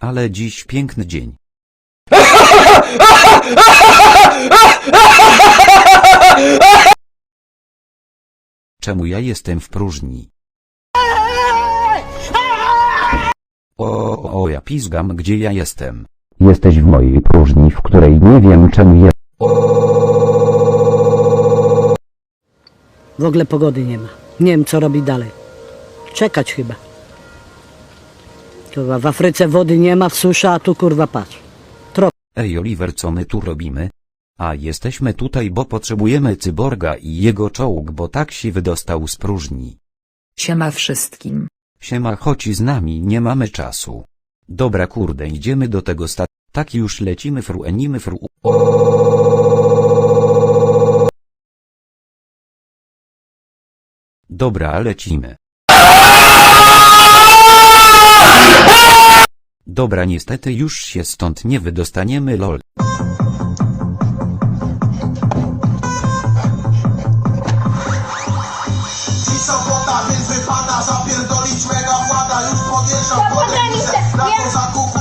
Ale dziś piękny dzień. Czemu ja jestem w próżni? O, o, o, ja pizgam, gdzie ja jestem. Jesteś w mojej próżni, w której nie wiem czemu jest. W ogóle pogody nie ma. Nie wiem, co robi dalej. Czekać chyba. Kurwa, w Afryce wody nie ma, w susza, a tu kurwa patrz. Ej Oliver, co my tu robimy? A jesteśmy tutaj, bo potrzebujemy cyborga i jego czołg, bo tak się wydostał z próżni. Siema wszystkim. Siema, chodź z nami, nie mamy czasu. Dobra kurde, idziemy do tego sta... Tak już lecimy fru enimy fru... Dobra, lecimy. Dobra, niestety już się stąd nie wydostaniemy lol. I sobota, więc wypada zapierdolić mega włada Już podjeżdżam pod granicę, Na wiem, kozaku